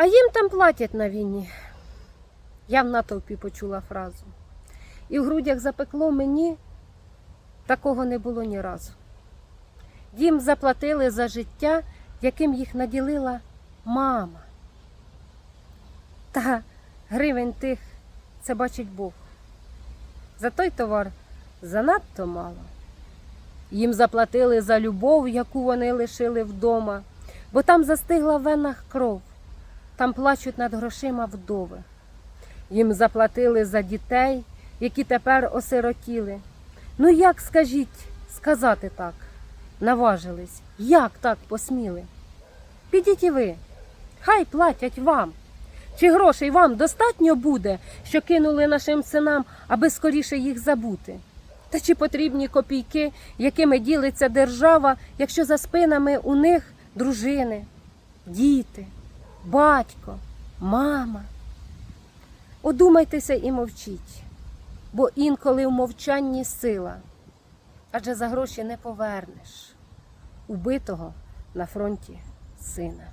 А їм там платять на війні. Я в натовпі почула фразу. І в грудях запекло мені, такого не було ні разу. Їм заплатили за життя, яким їх наділила мама. Та гривень тих це бачить Бог. За той товар занадто мало. Їм заплатили за любов, яку вони лишили вдома, бо там застигла в венах кров, там плачуть над грошима вдови. Їм заплатили за дітей, які тепер осиротіли. Ну як скажіть, сказати так, наважились, як так посміли? Підіть і ви, хай платять вам. Чи грошей вам достатньо буде, що кинули нашим синам, аби скоріше їх забути? Та чи потрібні копійки, якими ділиться держава, якщо за спинами у них дружини, діти, батько, мама? Одумайтеся і мовчіть, бо інколи в мовчанні сила, адже за гроші не повернеш убитого на фронті сина.